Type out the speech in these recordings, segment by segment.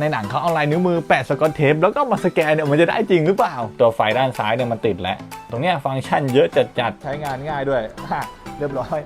ในหนังเขาเอาลายนิ้วมือแปะสกอตเทปแล้วก็มาสแกนเนี่ยมันจะได้จริงหรือเปล่า ตัวไฟด้านซ้ายเนี่ยมันติดแล้ว ตรงเนี้ยฟังก์ชันเยอะจัดๆใช้งานง่ายด้วย เรียบร้อย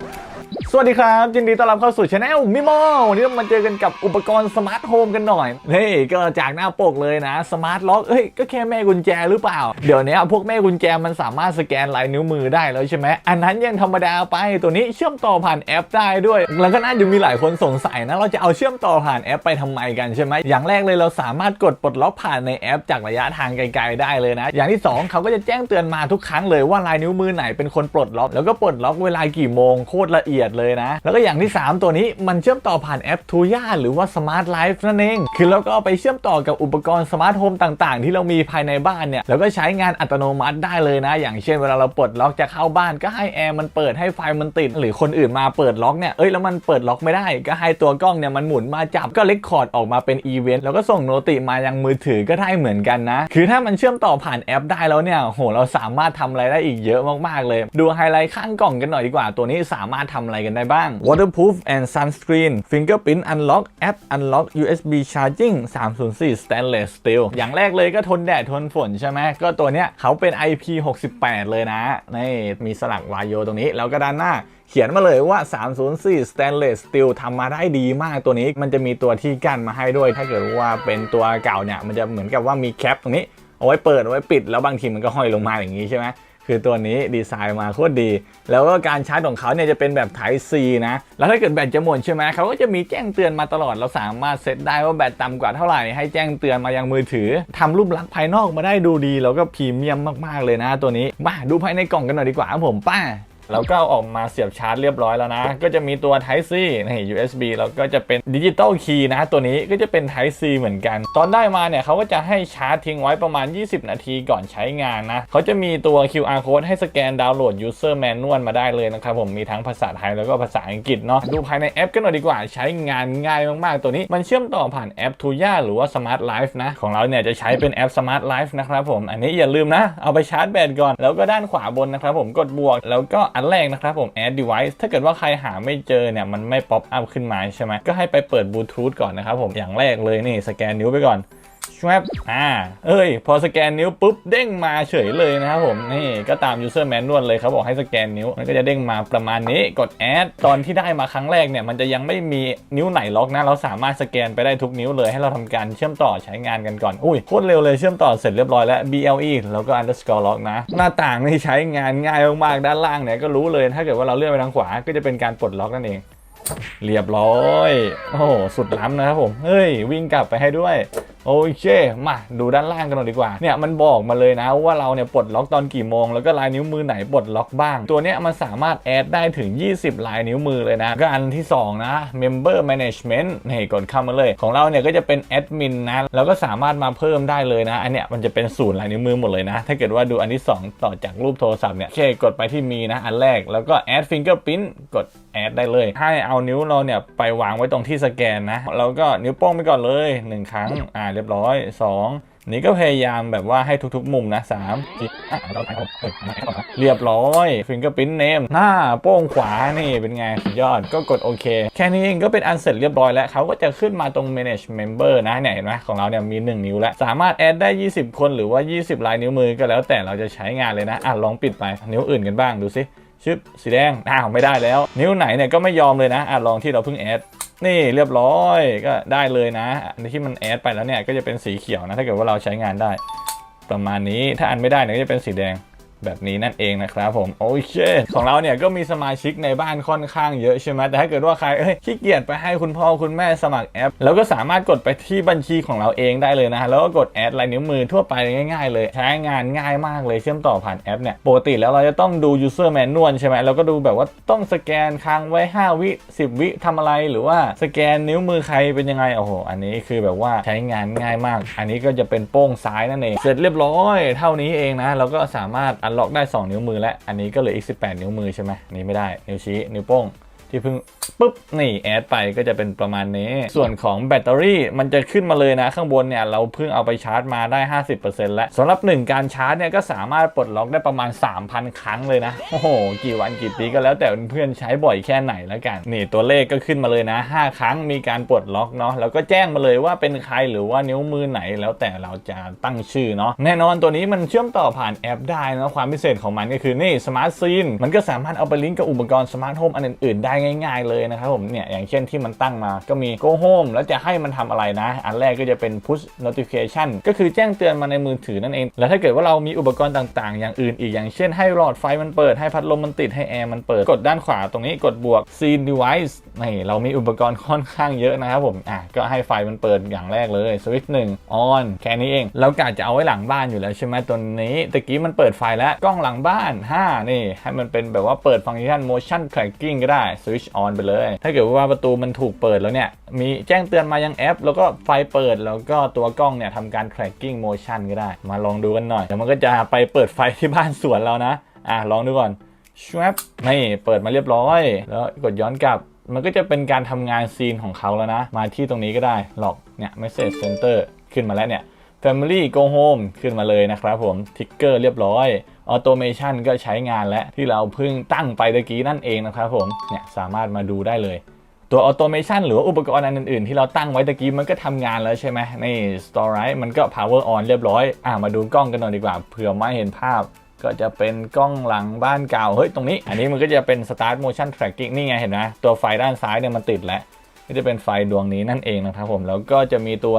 สวัสดีครับยินดีต้อนรับเข้าสู่ช anel มิโมวันนี้มาเจอกันกับอุปกรณ์สมาร์ทโฮมกันหน่อยนี่ก็จากหน้าปกเลยนะสมาร์ทล็อกเอ้ยก็แค่แม่กุญแจหรือเปล่า เดี๋ยวนี้พวกแม่กุญแจมันสามารถสแกนลายนิ้วมือได้แล้วใช่ไหมอันนั้นยังธรรมดาไปตัวนี้เชื่อมต่อผ่านแอปได้ด้วย แล้วก็น่าจะมีหลายคนสงสัยนะเราจะเอาเชื่อมต่อผ่านแอปไปทำไมกันใช่ไหมอย่างแรกเลยเราสามารถกดปลดล็อกผ่านในแอป จากระยะทางไกล ๆ ได้เลยนะ อย่างที่สองเขาก็จะแจ้งเตือนมาทุกครั้งเลยว่าลายนิ้วมือไหนเป็นคนปลดล็อก แล้วก็ปลดล็อกเวลากี่โมงโคตรละเอียดเลยนะ แล้วก็อย่างที่ 3 ตัวนี้มันเชื่อมต่อผ่านแอปทูย่าหรือว่า Smart Life นั่นเอง คือเราก็ไปเชื่อมต่อกับอุปกรณ์สมาร์ทโฮมต่างๆ ที่เรามีภายในบ้านเนี่ยแล้วก็ใช้งานอัตโนมัติได้เลยนะ อย่างเช่นเวลาเราปลดล็อกจะเข้าบ้านก็ให้แอร์มันเปิดให้ไฟมันติด หรือคนอื่นมาเปิดล็อกเนี่ยเอ้ยแล้วมันเปิดล็อกไม่ได้ ก็ให้ตัวกล้องเนี่ยมันหมุนมาจับก็เลคคอร์ดออกมาเป็นอีเวนต์แล้วก็ส่งโนติมายังมือถือก็ได้เหมือนกันนะ คือถ้ามันเชื่อมต่อผ่านแอปได้แล้วเนี่ยโหเราสามารถทำอะไรได้อีกเยอะมากๆเลย ดูไฮไลท์ข้างกล่องกันหน่อยดีกว่าตัวนี้สามารถทำอะไรกันได้บ้าง waterproof and sunscreen fingerprint unlock app unlock USB charging 304 stainless steel อย่างแรกเลยก็ทนแดดทนฝนใช่ไหมก็ตัวเนี้ยเขาเป็น IP68 เลยนะนี่มีสลักวายโยตรงนี้ แล้วก็ด้านหน้าเขียนมาเลยว่า 304 stainless steel ทำมาได้ดีมากตัวนี้ มันจะมีตัวที่กั้นมาให้ด้วย ถ้าเกิดว่าเป็นตัวเก่าเนี่ย มันจะเหมือนกับว่ามีแคปตรงนี้ เอาไว้เปิด เอาไว้ปิด แล้วบางทีมันก็ห้อยลงมาอย่างนี้ใช่ไหม คือตัวนี้ดีไซน์มาโคตรดี แล้วก็การชาร์จของเขาเนี่ยจะเป็นแบบ Type C นะ แล้วถ้าเกิดแบตจะหมดใช่ไหมเขาก็จะมีแจ้งเตือนมาตลอด เราสามารถเซตได้ว่าแบตต่ำกว่าเท่าไหร่ ให้แจ้งเตือนมายังมือถือทำรูปลักษณ์ภายนอกมาได้ดูดี แล้วก็พรีเมียมมากๆเลยนะตัวนี้ มาดูภายในกล่องกันหน่อยดีกว่าครับผมป้า แล้วก็เอาออกมาเสียบชาร์จเรียบร้อยแล้วนะ ก็จะมีตัว Type C ใน USB แล้วก็จะเป็นดิจิตอลคีย์นะตัวนี้ก็จะเป็น Type C เหมือนกัน ตอนได้มาเนี่ยเขาก็จะให้ชาร์จทิ้งไว้ประมาณ 20 นาทีก่อนใช้งานนะเขาจะมีตัว QR code ให้สแกนดาวน์โหลด user manual มาได้เลยนะครับผมมีทั้งภาษาไทยแล้วก็ภาษาอังกฤษเนาะดูภายในแอปกันหน่อยดีกว่าใช้งานง่ายมากๆ ตัวนี้มันเชื่อมต่อผ่านแอป Tuya หรือว่า Smart Life นะของเราเนี่ยจะใช้เป็นแอป Smart Life นะครับผมอันนี้อย่าลืมนะเอาไปชาร์จแบตก่อนแล้วก็ด้านขวาบนนะครับผมกดบวกแล้วก็อันแรกนะครับผม add device ถ้าเกิดว่าใครหาไม่เจอเนี่ยมันไม่ป๊อปอัพขึ้นมาใช่ไหมก็ให้ไปเปิดบลูทูธก่อนนะครับผมอย่างแรกเลยนี่สแกนนิ้วไปก่อน ชวบอ่า เอ้ย พอสแกนนิ้วปุ๊บ เด้งมาเฉยเลยนะครับผม นี่ก็ตาม user manual เลยเขาบอกให้สแกนนิ้ว มันก็จะเด้งมาประมาณนี้ กด add ตอนที่ได้มาครั้งแรกเนี่ย มันจะยังไม่มีนิ้วไหนล็อกนะ เราสามารถสแกนไปได้ทุกนิ้วเลยให้เราทำการเชื่อมต่อใช้งานกันก่อน อุ้ย โคตรเร็วเลยเชื่อมต่อเสร็จเรียบร้อยแล้ว BLE แล้วก็ underscore lock นะ หน้าต่างนี่ใช้งานง่ายมากๆ ด้านล่างเนี่ยก็รู้เลย ถ้าเกิดว่าเราเลื่อนไปทางขวา ก็จะเป็นการปลดล็อกนั่นเอง เรียบร้อย โอ้โหสุดล้ำนะครับผม เฮ้ย วิ่งกลับไปให้ด้วย โอเค มาดูด้านล่างกันหน่อยดีกว่า เนี่ยมันบอกมาเลยนะว่าเราเนี่ยปลดล็อกตอนกี่โมง แล้วก็ลายนิ้วมือไหนปลดล็อกบ้าง ตัวเนี้ยมันสามารถแอดได้ถึง 20 ลายนิ้วมือเลยนะก็อันที่ 2 นะ Member Management นี่กดเข้ามาเลย ของเราเนี่ยก็จะเป็นแอดมินนะแล้วก็สามารถมาเพิ่มได้เลยนะ อันเนี้ยมันจะเป็นศูนย์ลายนิ้วมือหมดเลยนะ ถ้าเกิดว่าดูอันที่ 2 ต่อจากรูปโทรศัพท์เนี่ยโอเคกดไปที่มีนะอันแรกแล้วก็ Add Fingerprint กดแอดได้เลย ให้เอานิ้วเราเนี่ยไปวางไว้ตรงที่สแกนนะแล้วก็นิ้วโป้งไปก่อนเลย1ครั้งอ่าเรียบร้อย 2 นี่ก็พยายามแบบว่าให้ทุกๆ มุมนะ3ามสี่อะเราถ่ายผมเรียบร้อยฟิงเกอร์พิ้นเนมหน้าโป้งขวานี่เป็นไงสุดยอดก็กดโอเค แค่นี้เองก็เป็นอันเสร็จเรียบร้อยแล้วเขาก็จะขึ้นมาตรง manage member นะเนี่ยเห็นไหมของเราเนี่ยมี 1 นิ้วแล้ว สามารถแอดได้ 20 คนหรือว่า 20 ลายนิ้วมือก็แล้วแต่เราจะใช้งานเลยนะอะลองปิดไปนิ้วอื่นกันบ้างดูสิชึบสีแดงอ้าวไม่ได้แล้ว นิ้วไหนเนี่ยก็ไม่ยอมเลยนะอะลองที่เราเพิ่งแอด นี่เรียบร้อยก็ได้เลยนะอันที่มันแอดไปแล้วเนี่ยก็จะเป็นสีเขียวนะถ้าเกิดว่าเราใช้งานได้ ประมาณนี้ถ้าอันไม่ได้เนี่ยก็จะเป็นสีแดง แบบนี้นั่นเองนะครับผมโอเค ของเราเนี่ยก็มีสมาชิกในบ้านค่อนข้างเยอะใช่ไหมแต่ถ้าเกิดว่าใครเอ้ยขี้เกียจไปให้คุณพ่อคุณแม่สมัครแอป แล้วก็สามารถกดไปที่บัญชีของเราเองได้เลยนะแล้วก็กดแอดลายนิ้วมือทั่วไปง่ายๆเลย ใช้งานง่ายมากเลยเชื่อมต่อผ่านแอปเนี่ยปกติแล้วเราจะต้องดู user manual ใช่ไหมเราก็ดูแบบว่าต้องสแกนค้างไว้ 5 วิ 10 วิทำอะไรหรือว่าสแกนนิ้วมือใครเป็นยังไงโอ้โหอันนี้คือแบบว่าใช้งานง่ายมาก อันนี้ก็จะเป็นโป้งซ้ายนั่นเองเสร็จเรียบร้อย เท่านี้เองนะเราก็สามารถอันล็อกได้ 2 นิ้วมือแล้วอันนี้ก็เหลืออีก 18 นิ้วมือใช่ไหมนี้ไม่ได้ นิ้วชี้ นิ้วโป้ง ที่เพิ่งปุ๊บนี่แอดไปก็จะเป็นประมาณนี้ ส่วนของแบตเตอรี่มันจะขึ้นมาเลยนะข้างบนเนี่ยเราเพิ่งเอาไปชาร์จมาได้ 50%แล้วสำหรับ 1 การชาร์จเนี่ยก็สามารถปลดล็อกได้ประมาณ 3,000 ครั้งเลยนะ โอ้โห กี่วันกี่ปีก็แล้วแต่เพื่อนใช้บ่อยแค่ไหนแล้วกัน นี่ตัวเลขก็ขึ้นมาเลยนะ 5 ครั้งมีการปลดล็อกเนาะแล้วก็แจ้งมาเลยว่าเป็นใครหรือว่านิ้วมือไหนแล้วแต่เราจะตั้งชื่อเนาะแน่นอนตัวนี้มันเชื่อมต่อผ่านแอปได้นะความพิเศษของมันก็คือนี่สมาร์ทซีนมันก็สามารถเอาไปลิงก์กับอุปกรณ์สมาร์ทโฮมอันอื่นๆได้ง่าย ๆ เลยนะครับผมเนี่ยอย่างเช่นที่มันตั้งมาก็มี Go Home แล้วจะให้มันทำอะไรนะ อันแรกก็จะเป็น Push Notification ก็คือแจ้งเตือนมาในมือถือนั่นเอง แล้วถ้าเกิดว่าเรามีอุปกรณ์ต่างๆ อย่างอื่นอีกอย่างเช่นให้หลอดไฟมันเปิดให้พัดลมมันติดให้แอร์มันเปิดกดด้านขวาตรงนี้กดบวก Scene Device นี่เรามีอุปกรณ์ค่อนข้างเยอะนะครับผมอะก็ให้ไฟมันเปิดอย่างแรกเลยสวิตช์หนึ่ง on แค่นี้เองเรากะจะเอาไว้หลังบ้านอยู่แล้วใช่ไหมตัวนี้ตะกี้มันเปิดไฟแล้วกล้องหลังบ้าน 5 นี่ ให้มันเป็นแบบว่าเปิดฟังก์ชัน motion tracking ก็ได้ switch on ไปเลย ถ้าเกิดว่าประตูมันถูกเปิดแล้วเนี่ย มีแจ้งเตือนมายังแอป แล้วก็ไฟเปิดแล้วก็ตัวกล้องเนี่ยทำการ tracking motion ก็ได้ มาลองดูกันหน่อยเดี๋ยวมันก็จะไปเปิดไฟที่บ้านสวนเรานะ อะลองดูก่อนชวบนี่เปิดมาเรียบร้อย แล้วกดย้อนกลับมันก็จะเป็นการทำงานซีนของเขาแล้วนะ มาที่ตรงนี้ก็ได้หลอกเนี่ย message center ขึ้นมาแล้วเนี่ย Family Go Home ขึ้นมาเลยนะครับผมทิกเกอร์เรียบร้อย Automation ก็ใช้งานแล้วที่เราเพิ่งตั้งไปตะกี้นั่นเองนะครับผมเนี่ยสามารถมาดูได้เลยตัว Automation หรือว่าอุปกรณ์อันอื่นๆ ที่เราตั้งไว้ตะกี้มันก็ทำงานแล้วใช่ไหมใน Storage มันก็ Power On เรียบร้อย อะมาดูกล้องกันหน่อยดีกว่าเผื่อไม่เห็นภาพ ก็จะเป็นกล้องหลังบ้านเก่า เฮ้ย ตรงนี้ อันนี้มันก็จะเป็น Start Motion Tracking นี่ไงเห็นไหมตัวไฟด้านซ้ายเนี่ยมันติดแล้วก็จะเป็นไฟดวงนี้นั่นเองนะครับผม แล้วก็จะมีตัว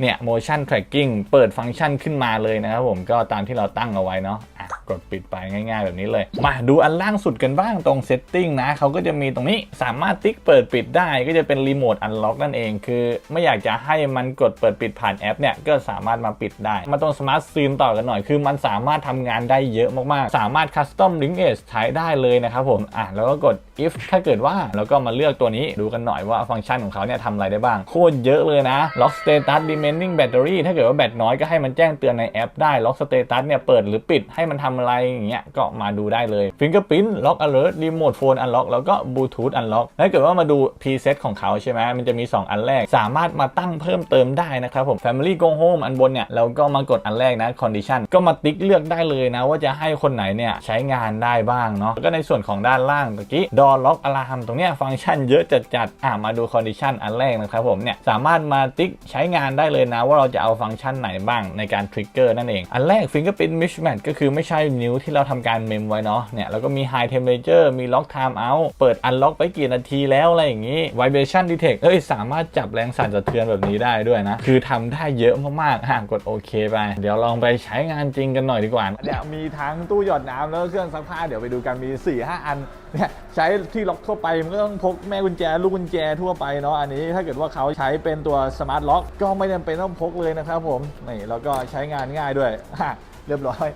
เนี่ย motion tracking เปิดฟังก์ชันขึ้นมาเลยนะครับผมก็ตามที่เราตั้งเอาไว้เนาะอะ กดปิดไปง่าย ๆ แบบนี้เลย มาดูอันล่างสุดกันบ้างตรง setting นะเขาก็จะมีตรงนี้สามารถติ๊กเปิดปิดได้ก็จะเป็นรีโมทอันล็อกนั่นเอง คือไม่อยากจะให้มันกดเปิดปิดผ่านแอปเนี่ยก็สามารถมาปิดได้ มาตรง smart screen ต่อกันหน่อย คือมันสามารถทำงานได้เยอะมากๆ สามารถ custom link edge ใช้ได้เลยนะครับผมอะแล้วก็กด if ถ้าเกิดว่าแล้วก็มาเลือกตัวนี้ดูกันหน่อยว่าฟังก์ชันของเขาเนี่ยทำอะไรได้บ้างโคตรเยอะเลยนะ lock status remaining battery ถ้าเกิดว่าแบตน้อยก็ให้มันแจ้งเตือนในแอปได้ lock status เนี่ยเปิดหรือปิดให้มันทำอะไรอย่างเงี้ยก็มาดูได้เลย fingerprint lock alert remote phone unlock แล้วก็ bluetooth unlock ถ้าเกิดว่ามาดู preset ของเขาใช่ไหมมันจะมี 2 อันแรก สามารถมาตั้งเพิ่มเติมได้นะครับผม family go home อันบนเนี่ยเราก็มากดอันแรกนะ condition ก็มาติ๊กเลือกได้เลยนะ ว่าจะให้คนไหนเนี่ยใช้งานได้บ้างเนาะแล้วก็ในส่วนของด้านล่างตะกี้ door lock alarm ตรงเนี้ยฟังก์ชันเยอะจัดจัดๆอะมาดู condition อันแรกนะครับผมเนี่ยสามารถมาติ๊กใช้งานได้เลยนะ ว่าเราจะเอาฟังก์ชันไหนบ้างในการ trigger นั่นเองอันแรก fingerprint mismatch ก็คือไม่ใช่นิ้วที่เราทำการเมมไว้เนาะเนี่ยแล้วก็มี high temperature มี lock time out เปิด unlock ไปกี่นาทีแล้วอะไรอย่างงี้ vibration detect เอ้ยสามารถจับแรงสั่นสะเทือนแบบนี้ได้ด้วยนะ คือทำได้เยอะมากๆอะกดโอเคไป เดี๋ยวลองไปใช้งานจริงกันหน่อยดีกว่าเดี๋ยวมีทั้งตู้หยอดน้ำแล้วเครื่องซักผ้าเดี๋ยวไปดูกันมี4 5อันเนี่ยใช้ที่ล็อกทั่วไปมันก็ต้องพกแม่กุญแจลูกกุญแจทั่วไปเนาะอันนี้ถ้าเกิดว่าเขาใช้เป็นตัวสมาร์ทล็อกก็ไม่จำเป็นต้องพกเลยนะครับผมนี่แล้วก็ใช้งานง่ายด้วยอะเรียบร้อย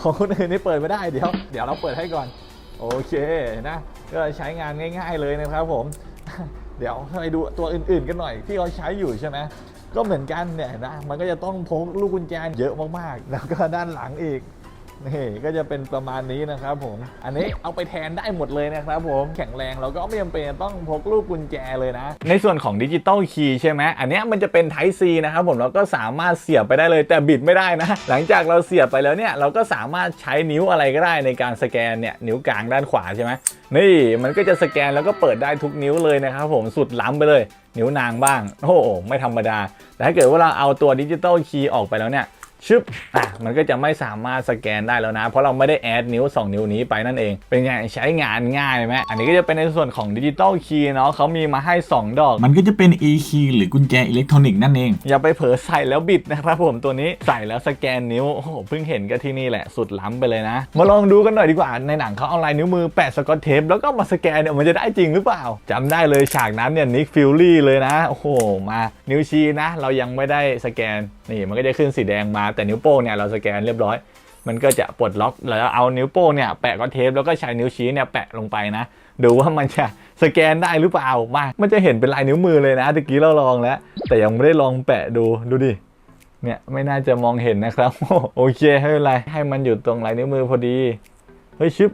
ของคนอื่นนี่เปิดไม่ได้เดี๋ยวเดี๋ยวเราเปิดให้ก่อน โอเคนะก็ใช้งานง่าย ๆเลยนะครับผม เดี๋ยวไปดูตัวอื่นๆกันหน่อยที่เขาใช้อยู่ใช่ไหมก็เหมือนกันเนี่ยนะมันก็จะต้องพกลูกกุญแจเยอะมากๆ แล้วก็ด้านหลังอีก นี่ก็จะเป็นประมาณนี้นะครับผม อันนี้เอาไปแทนได้หมดเลยนะครับผมแข็งแรงเราก็ไม่จำเป็นต้องพกลูกกุญแจเลยนะ ในส่วนของดิจิตอลคีย์ใช่ไหมอันนี้มันจะเป็น Type C นะครับผมเราก็สามารถเสียบไปได้เลยแต่บิดไม่ได้นะ หลังจากเราเสียบไปแล้วเนี่ยเราก็สามารถใช้นิ้วอะไรก็ได้ในการสแกนเนี่ยนิ้วกลางด้านขวาใช่ไหมนี่มันก็จะสแกนแล้วก็เปิดได้ทุกนิ้วเลยนะครับผมสุดล้ำไปเลย นิ้วนางบ้าง โอ้โหไม่ธรรมดา แต่ถ้าเกิดว่าเราเอาตัวดิจิตอลคีย์ออกไปแล้วเนี่ย ชึบอะมันก็จะไม่สามารถสแกนได้แล้วนะ เพราะเราไม่ได้แอดนิ้ว 2 นิ้วนี้ไปนั่นเอง เป็นไงใช้งานง่ายไหมอันนี้ก็จะเป็นในส่วนของดิจิตอลคีย์เนาะเขามีมาให้ 2 ดอก มันก็จะเป็น e key หรือกุญแจอิเล็กทรอนิกส์นั่นเอง อย่าไปเผลอใส่แล้วบิดนะครับผมตัวนี้ใส่แล้วสแกนนิ้ว โอ้โห เพิ่งเห็นก็ที่นี่แหละสุดล้ำไปเลยนะ มาลองดูกันหน่อยดีกว่า ในหนังเขาเอาลายนิ้วมือแปะสกอตเทปแล้วก็มาสแกนเนี่ยมันจะได้จริงหรือเปล่าจำได้เลยฉากนั้นเนี่ยนิกฟิลลี่เลยนะ โอ้โห มานิ้วชี้นะ เรายังไม่ได้สแกน นี่มันก็จะขึ้นสีแดงมาแต่นิ้วโป้งเนี่ยเราสแกนเรียบร้อย มันก็จะปลดล็อกแล้วเอานิ้วโป้งเนี่ยแปะก็เทปแล้วก็ใช้นิ้วชี้เนี่ยแปะลงไปนะดูว่ามันจะสแกนได้หรือเปล่ามามันจะเห็นเป็นลายนิ้วมือเลยนะตะกี้เราลองแล้ว แต่ยังไม่ได้ลองแปะดูดูดิเนี่ยไม่น่าจะมองเห็นนะครับโอเคไม่เป็นไรให้มันอยู่ตรงลายนิ้วมือพอดีเฮ้ยชึบ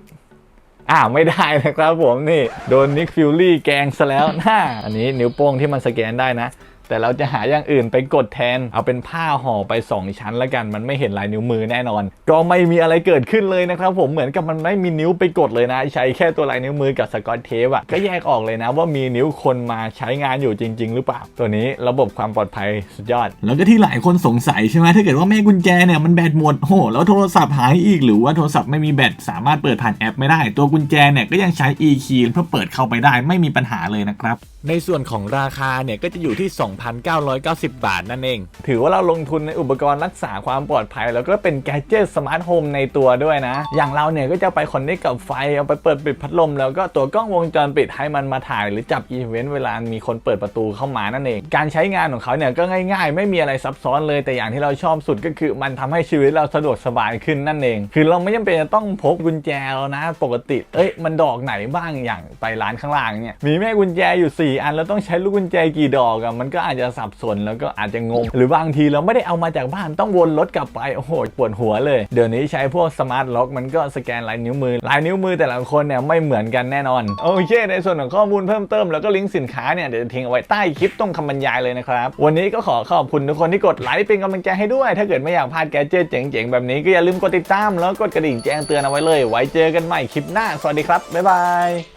อ่าไม่ได้นะครับผมนี่โดนนิกฟิลลี่แกงซะแล้วน่าอันนี้นิ้วโป้งที่มันสแกนได้นะ แต่เราจะหาอย่างอื่นไปกดแทน เอาเป็นผ้าห่อไป 2 ชั้นล้วกัน มันไม่เห็นลายนิ้วมือแน่นอน ก็ไม่มีอะไรเกิดขึ้นเลยนะครับผมเหมือนกับมันไม่มีนิ้วไปกดเลยนะ ใช้แค่ตัวลายนิ้วมือกับสกอตเทปอะก็แยกออกเลยนะว่ามีนิ้วคนมาใช้งานอยู่จริง ๆ หรือเปล่า ตัวนี้ระบบความปลอดภัยสุดยอด แล้วก็ที่หลายคนสงสัยใช่ไหมถ้าเกิดว่าแม่กุญแจเนี่ยมันแบตหมดโหแล้วโทรศัพท์หายอีกหรือว่าโทรศัพท์ไม่มีแบตสามารถเปิดผ่านแอปไม่ได้ ตัวกุญแจเนี่ยก็ยังใช้ e-key เพื่อเปิดเข้าไปได้ไม่มีปัญหาเลยนะครับ ในส่วนของราคาเนี่ยก็จะอยู่ที่ 2,990 บาทนั่นเอง ถือว่าเราลงทุนในอุปกรณ์รักษาความปลอดภัย แล้วก็เป็นแกจิตสมาร์ทโฮมในตัวด้วยนะ อย่างเราเนี่ยก็จะไปคอนเนคกับไฟ เอาไปเปิดปิดพัดลม แล้วก็ตัวกล้องวงจรปิดให้มันมาถ่าย หรือจับอีเวนต์เวลามีคนเปิดประตูเข้ามานั่นเอง การใช้งานของเขาเนี่ยก็ง่าย ๆ ไม่มีอะไรซับซ้อนเลย แต่อย่างที่เราชอบสุดก็คือ มันทำให้ชีวิตเราสะดวกสบายขึ้นนั่นเอง คือเราไม่จำเป็นจะต้องพกกุญแจแล้วนะ ปกติ เอ้ย มันดอกไหนบ้างอย่างไปร้านข้างล่างเนี่ย มีแม่กุญแจอยู่4อันแล้วต้องใช้ลูกกุญแจกี่ดอกอะมันก็อาจจะสับสนแล้วก็อาจจะงง หรือบางทีเราไม่ได้เอามาจากบ้านต้องวนรถกลับไป โอ้โหปวดหัวเลย เดี๋ยวนี้ใช้พวกสมาร์ทล็อกมันก็สแกนลายนิ้วมือลายนิ้วมือแต่ละคนเนี่ยไม่เหมือนกันแน่นอน โอเค ในส่วนของข้อมูลเพิ่มเติมแล้วก็ลิงก์สินค้าเนี่ยเดี๋ยวจะทิ้งเอาไว้ใต้คลิปตรงคำบรรยายเลยนะครับวันนี้ก็ขอขอบคุณทุกคนที่กดไลค์เป็นกำลังใจให้ด้วย ถ้าเกิดไม่อยากพลาดแกดเจิตเจ๋งๆแบบนี้ก็อย่าลืมกดติดตามแล้วกดกระดิ่งแจ้งเตือนเอาไว้เลย ไว้เจอกันใหม่คลิปหน้าสวัสดีครับบ๊ายบาย